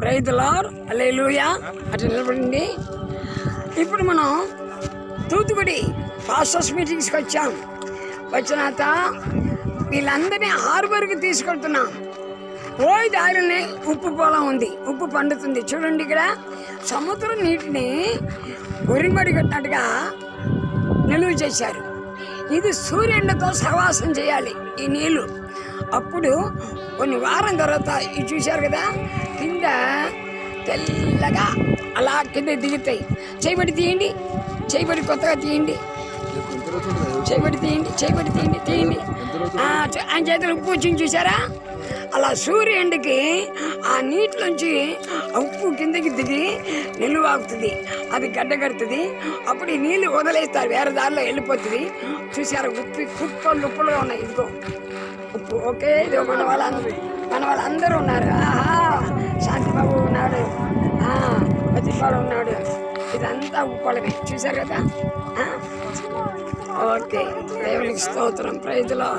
ప్రైతులార్ alleluia అటు నిలబడింది ఇప్పుడు మనం తూతుకుడి పాస్టర్స్ మీటింగ్స్కి వచ్చాం. వచ్చినాక వీళ్ళందరినీ హార్బర్కి తీసుకెళ్తున్నాం పోయి దారిని ఉప్పు పొలం ఉంది. ఉప్పు పండుతుంది. చూడండి ఇక్కడ. సముద్రం నీటిని గురింబడి కట్టినట్టుగా నిలువ చేశారు. ఇది సూర్యుడితో సహవాసం చేయాలి. ఈ నీళ్ళు. అప్పుడు కొన్ని వారం తర్వాత ఇది చూశారు కదా కింద తెల్లగా అలా కింద దిగుతాయి. చేయబడి తీయండి చేయబడి కొత్తగా తీయండి. చేయబడి తీయండి చేయబడి తీయండి తీయండి. ఆయన చేతులు ఉప్పు వచ్చింది చూసారా అలా సూర్యుడికి ఆ నీటిలోంచి ఆ ఉప్పు కిందకి దిగి నిలువాగుతుంది అది గడ్డ కడుతుంది. అప్పుడు ఈ నీళ్ళు వదిలేస్తారు వేరే దారిలో వెళ్ళిపోతుంది. చూసారా ఉప్పు కుప్పలు ఉప్పులుగా ఉన్నాయి ఇదిగో. ఓకే ఇది మన వాళ్ళందరూ మన వాళ్ళందరూ ఉన్నారు. ఆహా శాంతిబాబు ఉన్నాడు. ఆ, ప్రతిపాడు ఉన్నాడు. ఇదంతా ఉప్పలమే చూసారు కదా? ఆ? ఓకే దేవునికి స్తోత్రం. ప్రైజ్లో